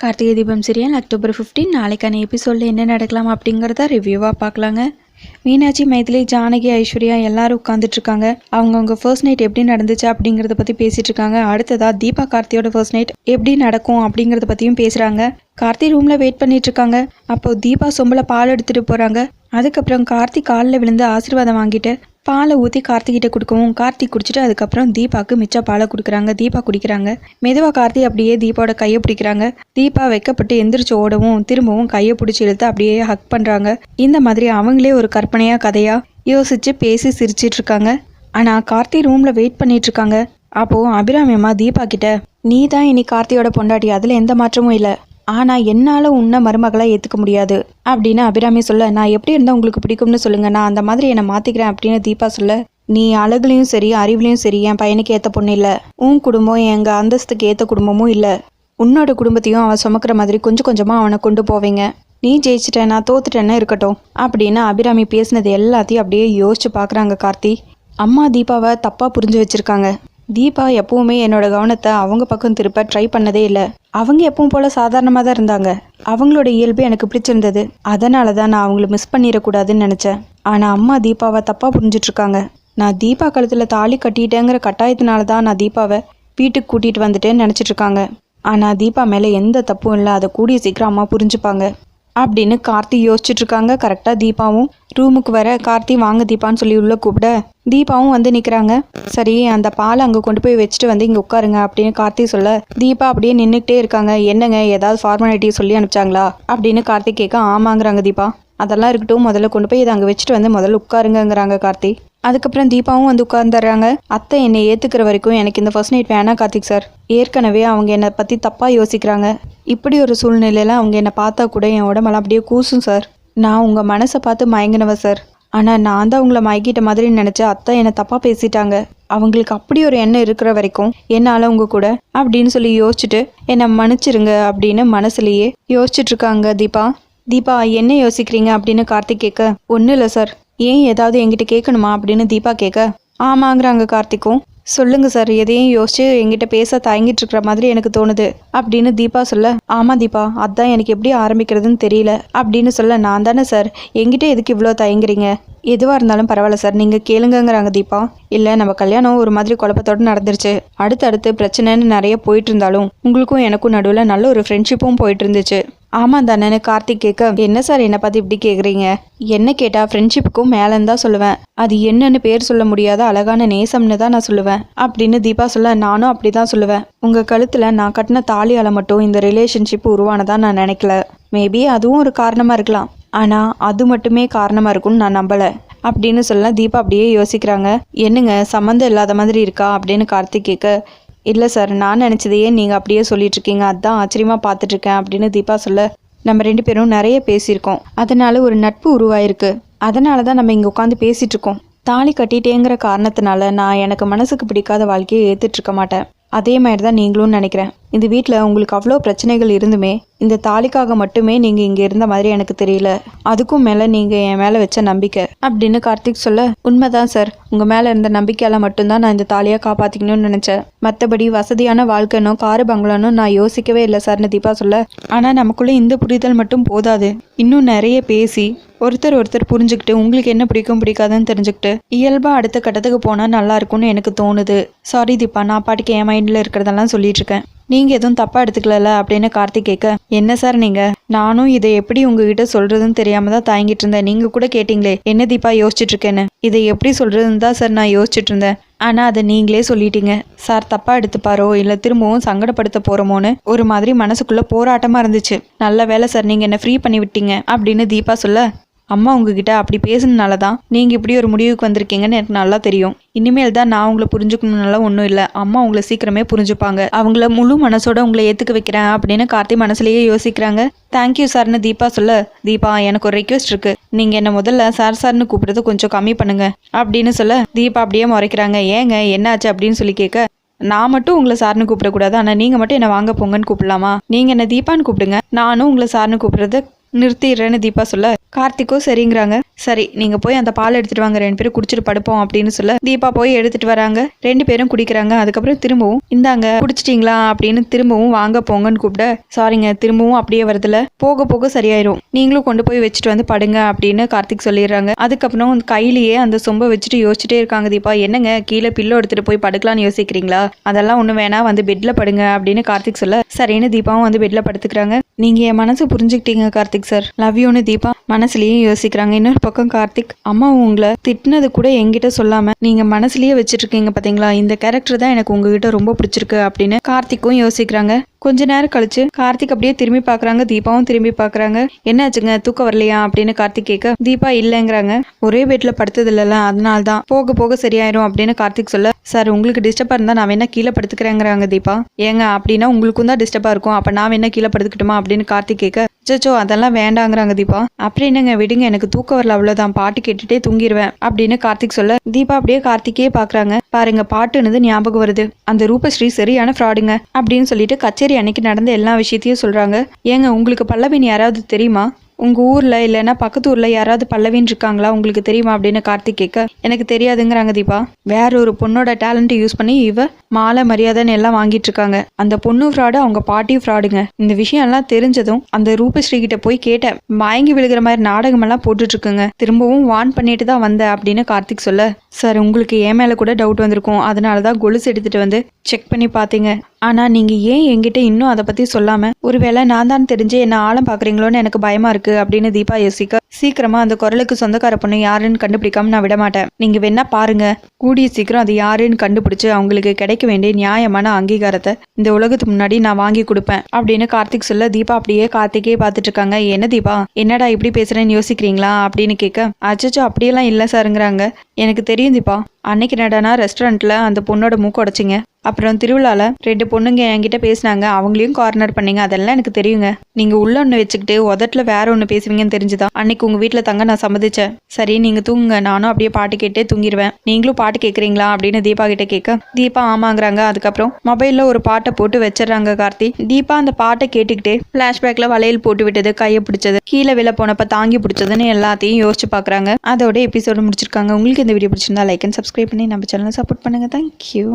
Karthigai Deepam serial October 15 நாளைக்கான எபிசோடில் என்ன நடக்கலாம் அப்படிங்கிறத ரிவ்யூவாக பார்க்கலாங்க. மீனாட்சி மைதிலி ஜானகி ஐஸ்வர்யா எல்லாரும் உட்காந்துட்டு இருக்காங்க. அவங்கவுங்க ஃபர்ஸ்ட் நைட் எப்படி நடந்துச்சு அப்படிங்கிறத பற்றி பேசிட்டு இருக்காங்க. அடுத்ததா தீபா கார்த்தியோட ஃபர்ஸ்ட் நைட் எப்படி நடக்கும் அப்படிங்கிறத பற்றியும் பேசுகிறாங்க கார்த்தி ரூமில் வெயிட் பண்ணிட்டு இருக்காங்க. அப்போ தீபா சொம்பல பால் எடுத்துட்டு போகிறாங்க அதுக்கப்புறம் கார்த்தி காலில் விழுந்து ஆசீர்வாதம் வாங்கிட்டு பாலை ஊற்றி கார்த்திகிட்ட கொடுக்கவும் கார்த்தி குடிச்சிட்டு அதுக்கப்புறம் தீபாவுக்கு மிச்ச பாலை கொடுக்குறாங்க. தீபா குடிக்கிறாங்க. மெதுவாக கார்த்தி அப்படியே தீபாவோட கையை பிடிக்கிறாங்க. தீபா வைக்கப்பட்டு எந்திரிச்சு ஓடவும் திரும்பவும் கையை பிடிச்சி இழுத்து அப்படியே ஹக் பண்ணுறாங்க இந்த மாதிரி அவங்களே ஒரு கற்பனையாக கதையாக யோசிச்சு பேசி சிரிச்சிட்டு இருக்காங்க. ஆனால் கார்த்தி ரூமில் வெயிட் பண்ணிட்டு இருக்காங்க. அப்போது அபிராமியம்மா தீபா கிட்ட நீ தான் இனி கார்த்தியோட பொண்டாட்டி. அதில் எந்த மாற்றமும் இல்லை. ஆனால் என்னால் உன்னை மருமகளாக ஏற்றுக்க முடியாது அப்படின்னு அபிராமி சொல்ல நான் எப்படி இருந்தால் உங்களுக்கு பிடிக்கும்னு சொல்லுங்கள் நான் அந்த மாதிரி என்னை மாற்றிக்கிறேன் அப்படின்னு தீபா சொல்ல நீ அழகுலையும் சரி அறிவுலையும் சரி என் பையனுக்கு ஏற்ற பொண்ணு இல்லை. உன் குடும்பம் எங்கள் அந்தஸ்துக்கு ஏற்ற குடும்பமும் இல்லை. உன்னோட குடும்பத்தையும் அவன் சுமக்கிற மாதிரி கொஞ்சம் கொஞ்சமாக அவனை கொண்டு போவீங்க. நீ ஜெயிச்சிட்ட நான் தோத்துட்டேன்னா இருக்கட்டும் அப்படின்னு அபிராமி பேசினது எல்லாத்தையும் அப்படியே யோசிச்சு பார்க்குறாங்க கார்த்தி. அம்மா தீபாவை தப்பாக புரிஞ்சு வச்சுருக்காங்க. தீபா எப்பவுமே என்னோட கவனத்தை அவங்க பக்கம் திருப்ப ட்ரை பண்ணதே இல்லை. அவங்க எப்பவும் போல சாதாரணமாக தான் இருந்தாங்க. அவங்களோட இயல்பு எனக்கு பிடிச்சிருந்தது. அதனால தான் நான் அவங்கள மிஸ் பண்ணிடக்கூடாதுன்னு நினச்சேன். ஆனால் அம்மா தீபாவை தப்பாக புரிஞ்சிட்டு இருக்காங்க நான் தீபா கழுத்தில் தாலி கட்டிட்டேங்கிற கட்டாயத்தினால தான் நான் தீபாவை வீட்டுக்கு கூட்டிகிட்டு வந்துட்டேன்னு நினச்சிட்டு இருக்காங்க ஆனால் தீபா மேலே எந்த தப்பும் இல்லை. அதை கூடிய சீக்கிரம் அம்மா புரிஞ்சுப்பாங்க. அப்படின்னு கார்த்தி யோசிச்சுட்டு இருக்காங்க கரெக்டாக தீபாவும் ரூமுக்கு வர கார்த்தி வாங்க தீபான்னு சொல்லி உள்ளே கூப்பிட தீபாவும் வந்து நிற்கிறாங்க சரி அந்த பாலை அங்கே கொண்டு போய் வச்சுட்டு வந்து இங்கே உட்காருங்க அப்படின்னு கார்த்தி சொல்ல தீபா அப்படியே நின்றுக்கிட்டே இருக்காங்க. என்னங்க ஏதாவது ஃபார்மாலிட்டி சொல்லி அனுப்பிச்சாங்களா? அப்படின்னு கார்த்தி கேட்க ஆமாங்கிறாங்க தீபா. அதெல்லாம் இருக்கட்டும் முதல்ல கொண்டு போய் இதை அங்கே வச்சுட்டு வந்து முதல்ல உட்காருங்கங்கிறாங்க கார்த்தி. அதுக்கப்புறம் தீபாவும் வந்து உட்கார்ந்துடுறாங்க. அத்தை என்னை ஏற்றுக்கிற வரைக்கும் எனக்கு இந்த ஃபர்ஸ்ட் நைட் வேணாம் கார்த்திக் சார் ஏற்கனவே அவங்க என்னை பற்றி தப்பாக யோசிக்கிறாங்க. இப்படி ஒரு சூழ்நிலையில் அவங்க என்னை பார்த்தா கூட என் உடம்பெல்லாம் அப்படியே கூசும் சார் நான் உங்கள் மனசை பார்த்து மயங்கினவ சார் ஆனால் நான் தான் உங்களை மயக்கிட்ட மாதிரி நினச்ச அத்தை என்னை தப்பாக பேசிட்டாங்க. அவங்களுக்கு அப்படி ஒரு எண்ணம் இருக்கிற வரைக்கும் என்னால் உங்க கூட அப்படின்னு சொல்லி யோசிச்சுட்டு என்னை மன்னிச்சிருங்க அப்படின்னு மனசுலேயே யோசிச்சுட்டு இருக்காங்க தீபா. தீபா என்ன யோசிக்கிறீங்க அப்படின்னு கார்த்திக் கேட்க ஒன்றும் இல்லை சார் ஏன் ஏதாவது என்கிட்ட கேட்கணுமா? அப்படின்னு தீபா கேட்க ஆமாங்கிறாங்க கார்த்திக்கும். சொல்லுங்க சார் எதையும் யோசிச்சு எங்கிட்ட பேச தயங்கிட்டு இருக்கிற மாதிரி எனக்கு தோணுது. அப்படின்னு தீபா சொல்ல ஆமா தீபா அதான் எனக்கு எப்படி ஆரம்பிக்கிறதுன்னு தெரியல. அப்படின்னு சொல்ல நான் தானே சார் எங்கிட்ட எதுக்கு இவ்வளோ தயங்குறீங்க? எதுவாக இருந்தாலும் பரவாயில்ல சார் நீங்கள் கேளுங்கங்கிறாங்க தீபா. இல்லை நம்ம கல்யாணம் ஒரு மாதிரி குழப்பத்தோடு நடந்துருச்சு. அடுத்தடுத்து பிரச்சனைன்னு நிறைய போயிட்டு இருந்தாலும் உங்களுக்கும் எனக்கும் நடுவில் நல்ல ஒரு ஃப்ரெண்ட்ஷிப்பும் போயிட்டு இருந்துச்சு. ஆமாம் தானேன்னு கார்த்திக் கேட்க என்ன சார் என்னை பார்த்து இப்படி கேட்குறீங்க என்ன கேட்டால் ஃப்ரெண்ட்ஷிப்புக்கும் மேலேன்னு தான் சொல்லுவேன். அது என்னன்னு பேர் சொல்ல முடியாத அழகான நேசம்னு தான் நான் சொல்லுவேன். அப்படின்னு தீபா சொல்ல நானும் அப்படி தான் சொல்லுவேன். உங்கள் கழுத்தில் நான் கட்டின தாலியால் மட்டும் இந்த ரிலேஷன்ஷிப் உருவானதா நான் நினைக்கல. மேபி அதுவும் ஒரு காரணமாக இருக்கலாம். ஆனால் அது மட்டுமே காரணமாக இருக்கும்னு நான் நம்பலை. அப்படின்னு சொல்ல தீபா அப்படியே யோசிக்கிறாங்க. என்னங்க சம்மந்தம் இல்லாத மாதிரி இருக்கா அப்படின்னு கார்த்திக் கேட்க இல்லை சார் நான் நினச்சதையே நீங்கள் அப்படியே சொல்லிட்டுருக்கீங்க. அதுதான் அதான் ஆச்சரியமாக பார்த்துட்ருக்கேன் அப்படின்னு தீபா சொல்ல நம்ம ரெண்டு பேரும் நிறைய பேசியிருக்கோம். அதனால ஒரு நட்பு உருவாயிருக்கு. அதனால தான் நம்ம இங்கே உட்காந்து பேசிகிட்ருக்கோம் தாலி கட்டிட்டேங்கிற காரணத்தினால நான் எனக்கு மனசுக்கு பிடிக்காத வாழ்க்கையை ஏற்றுட்ருக்க மாட்டேன். அதே மாதிரி தான் நீங்களும் நினைக்கிறேன். இந்த வீட்டில் உங்களுக்கு அவ்வளோ பிரச்சனைகள் இருந்துமே இந்த தாலிக்காக மட்டுமே நீங்கள் இங்கே இருந்த மாதிரி எனக்கு தெரியல. அதுக்கும் மேலே நீங்கள் என் மேலே வச்ச நம்பிக்கை. அப்படின்னு கார்த்திக் சொல்ல உண்மைதான் சார். உங்கள் மேலே இருந்த நம்பிக்கையால் மட்டும்தான் நான் இந்த தாலியாக காப்பாற்றிக்கணும்னு நினச்சேன். மற்றபடி வசதியான வாழ்க்கைனோ காரு பங்களானோ நான் யோசிக்கவே இல்லை சார்னு தீபா சொல்ல. ஆனால் நமக்குள்ளே இந்த புரிதல் மட்டும் போதாது. இன்னும் நிறைய பேசி ஒருத்தர் ஒருத்தர் புரிஞ்சுக்கிட்டு உங்களுக்கு என்ன பிடிக்கும் பிடிக்காதுன்னு தெரிஞ்சுக்கிட்டு இயல்பாக அடுத்த கட்டத்துக்கு போனால் நல்லா இருக்கும்னு எனக்கு தோணுது. சாரி தீபா நான் பாட்டுக்கு என் மைண்டில் இருக்கிறதெல்லாம் சொல்லிட்டு இருக்கேன். நீங்கள் எதுவும் தப்பாக எடுத்துக்கலல அப்படின்னு கார்த்திக் கேட்க என்ன சார் நீங்கள் நானும் இதை எப்படி உங்ககிட்ட சொல்கிறதுன்னு தெரியாமல் தான் தயங்கிட்டு இருந்தேன். நீங்கள் கூட கேட்டிங்களே என்ன தீபா யோசிச்சுட்டு இருக்கேன்னு? இதை எப்படி சொல்கிறதுன்னு தான் சார் நான் யோசிச்சுட்டு இருந்தேன். ஆனால் அதை நீங்களே சொல்லிட்டீங்க. சார் தப்பாக எடுத்துப்பாரோ? இல்லை திரும்பவும் சங்கடப்படுத்த போகிறோமோன்னு ஒரு மாதிரி மனசுக்குள்ளே போராட்டமாக இருந்துச்சு. நல்ல வேலை சார் நீங்கள் என்னை ஃப்ரீ பண்ணி விட்டீங்க அப்படின்னு தீபா சொல்ல அம்மா உங்ககிட்ட அப்படி பேசுனனால தான் நீங்கள் இப்படி ஒரு முடிவுக்கு வந்திருக்கீங்கன்னு எனக்கு நல்லா தெரியும். இனிமேல் தான் நான் உங்களை புரிஞ்சுக்கணும்னால ஒன்றும் இல்லை. அம்மா உங்களை சீக்கிரமே புரிஞ்சுப்பாங்க. அவங்கள முழு மனசோட உங்களை ஏற்றுக்க வைக்கிறேன் அப்படின்னு கார்த்தி மனசுலயே யோசிக்கிறாங்க. தேங்க்யூ சார்னு தீபா சொல்ல தீபா எனக்கு ஒரு ரெக்வெஸ்ட் இருக்கு. நீங்கள் என்ன முதல்ல சார் சார்னு கூப்பிடுறது கொஞ்சம் கம்மி பண்ணுங்க. அப்படின்னு சொல்ல தீபா அப்படியே முறைக்கிறாங்க. ஏங்க என்னாச்சு? அப்படின்னு சொல்லி கேட்க நான் மட்டும் உங்களை சார்னு கூப்பிடக்கூடாது. ஆனால் நீங்கள் மட்டும் என்னை வாங்க போங்கன்னு கூப்பிடலாமா? நீங்கள் என்ன தீபான்னு கூப்பிடுங்க. நானும் உங்களை சார்னு கூப்பிடுறது நிறுத்திடுறேன்னு தீபா சொல்ல கார்த்திக்கும் சரிங்கிறாங்க. சரி நீங்க போய் அந்த பால் எடுத்துட்டு வாங்க. ரெண்டு பேரும் குடிச்சிட்டு படுப்போம் அப்படின்னு சொல்ல தீபா போய் எடுத்துட்டு வராங்க. ரெண்டு பேரும் குடிக்கிறாங்க. அதுக்கப்புறம் திரும்பவும் இந்தாங்க குடிச்சிட்டீங்களா? அப்படின்னு திரும்பவும் வாங்க போங்கன்னு கூப்பிட சாரிங்க திரும்பவும் அப்படியே வரதுல. போக போக சரியாயிரும். நீங்களும் கொண்டு போய் வச்சுட்டு வந்து படுங்க அப்படின்னு கார்த்திக் சொல்லிடுறாங்க. அதுக்கப்புறம் கையிலேயே அந்த சொம்பை வச்சுட்டு யோசிச்சுட்டே இருக்காங்க தீபா. என்னங்க கீழே பில்லோ எடுத்துட்டு போய் படுக்கலாம்னு யோசிக்கிறீங்களா? அதெல்லாம் ஒண்ணு வேணா வந்து பெட்ல படுங்க அப்படின்னு கார்த்திக் சொல்ல சரின்னு தீபாவும் வந்து பெட்ல படுத்துக்கிறாங்க. நீங்க என் மனசு புரிஞ்சுக்கிட்டீங்க கார்த்திக். சார். லவ் யூன்னு தீபா மனசுலயே யோசிக்கிறாங்க. இன்னொரு பக்கம் கார்த்திக் அம்மா உங்களை திட்டினது கூட என்கிட்ட சொல்லாம நீங்க மனசுலயே வச்சிட்டு இருக்கீங்க பாத்தீங்களா? இந்த கேரக்டர் தான் எனக்கு உங்ககிட்ட ரொம்ப பிடிச்சிருக்கு அப்படின்னு கார்த்திக்கும் யோசிக்கிறாங்க. கொஞ்ச நேரம் கழிச்சு கார்த்திக் அப்படியே திரும்பி பாக்குறாங்க. தீபாவும் திரும்பி பாக்குறாங்க. என்னாச்சுங்க? தூக்கம் வரலையா? அப்படின்னு கார்த்திக் கேட்க தீபா இல்லைங்கிறாங்க. ஒரே பெட்ல படுத்தது இல்லைல்ல அதனால தான் போக போக சரியாயிரும். அப்படின்னு கார்த்திக் சொல்ல சார் உங்களுக்கு டிஸ்டர்பா இருந்தா நான் வேணா கீழே படுத்துக்கிறேங்கிறாங்க தீபா. ஏங்க அப்படின்னா உங்களுக்கும் தான் டிஸ்டர்பா இருக்கும். அப்ப நான் வேணா கீழே படுத்துக்கிட்டுமா? அப்படின்னு கார்த்திக் கேட்க அச்சோ அதெல்லாம் வேண்டாங்கிறாங்க தீபா. அப்படின்னுங்க விடுங்க எனக்கு தூக்கம் வரல அவ்வளவுதான். பாட்டு கேட்டுட்டே தூங்கிடுவேன் அப்படின்னு கார்த்திக் சொல்ல தீபா அப்படியே கார்த்திக்கே பாக்குறாங்க. பாருங்க பாட்டுனது ஞாபகம் வருது. அந்த ரூபஸ்ரீ சரியான ஃப்ராடுங்க அப்படின்னு சொல்லிட்டு கச்சேரி அன்னைக்கு நடந்த எல்லா விஷயத்தையும் சொல்றாங்க. ஏங்க உங்களுக்கு பல்லவின் யாராவது தெரியுமா? உங்கள் ஊரில் இல்லைன்னா பக்கத்து ஊரில் யாராவது பல்லவின்னு இருக்காங்களா? உங்களுக்கு தெரியுமா அப்படின்னு கார்த்திக் கேட்க எனக்கு தெரியாதுங்கிறாங்க தீபா. வேற ஒரு பொண்ணோட டேலண்ட்டை யூஸ் பண்ணி இவ மாலை மரியாதைன்னு எல்லாம் வாங்கிட்டு இருக்காங்க. அந்த பொண்ணு ஃப்ராடு அவங்க பாட்டி ஃப்ராடுங்க இந்த விஷயம் எல்லாம் தெரிஞ்சதும் அந்த ரூபஸ்ரீ கிட்ட போய் கேட்டேன். மயங்கி விழுகிற மாதிரி நாடகமெல்லாம் போட்டுட்டு இருக்குங்க. திரும்பவும் வான் பண்ணிட்டு தான் வந்தேன் அப்படின்னு கார்த்திக் சொல்ல சார் உங்களுக்கு என் மேல கூட டவுட் வந்திருக்கும். அதனால தான் கொலுசு எடுத்துட்டு வந்து செக் பண்ணி பார்த்தீங்க. ஆனா நீங்க ஏன் என்கிட்ட இன்னும் அதை பத்தி சொல்லாம ஒருவேளை நான் தான் தெரிஞ்சு என்ன ஆழம் பாக்குறீங்களோன்னு எனக்கு பயமா இருக்கு அப்படின்னு தீபா யோசிக்க சீக்கிரமா அந்த குரலுக்கு சொந்தக்கார பொண்ணு யாருன்னு கண்டுபிடிக்காம நான் விடமாட்டேன். நீங்கள் நீங்க வேணா பாருங்க. கூடிய சீக்கிரம் அது யாருன்னு கண்டுபிடிச்சு அவங்களுக்கு கிடைக்க வேண்டிய நியாயமான அங்கீகாரத்தை இந்த உலகத்துக்கு முன்னாடி நான் வாங்கி கொடுப்பேன் அப்படின்னு கார்த்திக் சொல்ல தீபா அப்படியே கார்த்திகே பார்த்துட்டு இருக்காங்க. என்ன தீபா? என்னடா இப்படி பேசுறேன்னு யோசிக்கிறீங்களா? அப்படின்னு கேட்க அச்சச்சோ அப்படியெல்லாம் இல்லை சாருங்கிறாங்க. எனக்கு தெரியும் தீபா. அன்னைக்கு நடனா ரெஸ்டாரண்ட்ல அந்த பொண்ணோட மூக்கு உடைச்சிங்க. அப்புறம் திருவிழாவில் ரெண்டு பொண்ணுங்க என்கிட்ட பேசினாங்க. அவங்களையும் கார்னர் பண்ணீங்க. அதெல்லாம் எனக்கு தெரியுங்க. நீங்கள் உள்ள ஒன்று வச்சுக்கிட்டு உதட்டில் வேற ஒன்று பேசுவீங்கன்னு தெரிஞ்சுதான் அன்னைக்கு உங்கள் வீட்டில் தங்க நான் சம்மதிச்சேன். சரி நீங்கள் தூங்குங்க. நானும் அப்படியே பாட்டு கேட்டே தூங்கிடுவேன் நீங்களும் பாட்டு கேட்குறீங்களா அப்படின்னு தீபா கிட்ட கேட்க தீபா ஆமாங்கிறாங்க. அதுக்கப்புறம் மொபைலில் ஒரு பாட்டை போட்டு வச்சிடறாங்க கார்த்தி. தீபா அந்த பாட்டை கேட்டுக்கிட்டே ஃப்ளாஷ்பேக்கில் வளையல் போட்டு விட்டது கையை பிடிச்சது. கீழே விழ போனப்ப தாங்கி பிடிச்சதுன்னு எல்லாத்தையும் யோசிச்சு பார்க்குறாங்க அதோட எபிசோடு முடிச்சிருக்காங்க. உங்களுக்கு இந்த வீடியோ பிடிச்சிருந்தா லைக் அண்ட் சப்ஸ்கிரைப் பண்ணி நம்ம சேனலை சப்போர்ட் பண்ணுங்க. தேங்க்யூ